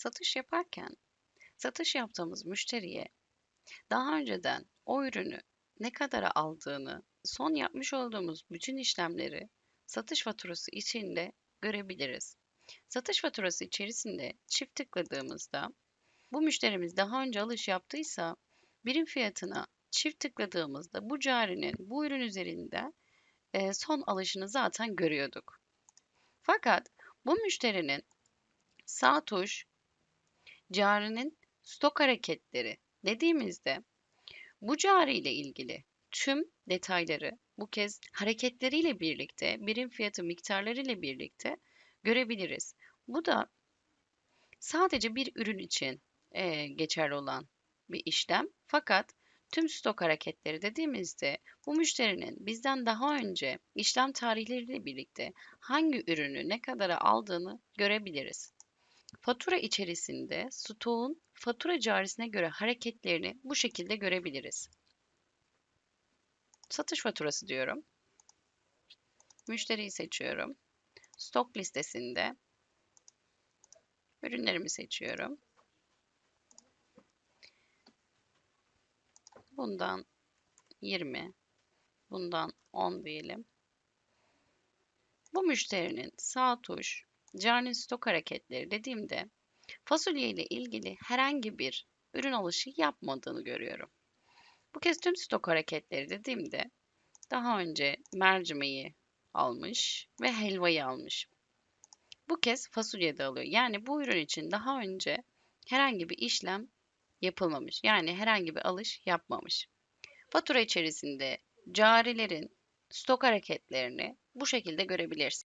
satış yaparken satış yaptığımız müşteriye daha önceden o ürünü ne kadara aldığını, son yapmış olduğumuz bütün işlemleri satış faturası içinde görebiliriz. Satış faturası içerisinde çift tıkladığımızda bu müşterimiz daha önce alış yaptıysa birim fiyatına çift tıkladığımızda bu carinin bu ürün üzerinde e, son alışını zaten görüyorduk. Fakat bu müşterinin sağ tuş carinin stok hareketleri dediğimizde bu cari ile ilgili tüm detayları bu kez hareketleriyle birlikte birim fiyatı miktarlarıyla birlikte görebiliriz. Bu da sadece bir ürün için e, geçerli olan bir işlem. Fakat tüm stok hareketleri dediğimizde bu müşterinin bizden daha önce işlem tarihleriyle birlikte hangi ürünü ne kadara aldığını görebiliriz. Fatura içerisinde stoğun fatura carisine göre hareketlerini bu şekilde görebiliriz. Satış faturası diyorum. Müşteriyi seçiyorum. Stok listesinde ürünlerimi seçiyorum. Bundan 20, bundan 10 diyelim. Bu müşterinin sağ tuş, carinin stok hareketleri dediğimde fasulye ile ilgili herhangi bir ürün alışı yapmadığını görüyorum. Bu kez tüm stok hareketleri dediğimde daha önce mercimeği almış ve helvayı almış. Bu kez fasulye de alıyor. Yani bu ürün için daha önce herhangi bir işlem yapılmamış. Yani herhangi bir alış yapmamış. Fatura içerisinde carilerin stok hareketlerini bu şekilde görebilirsin.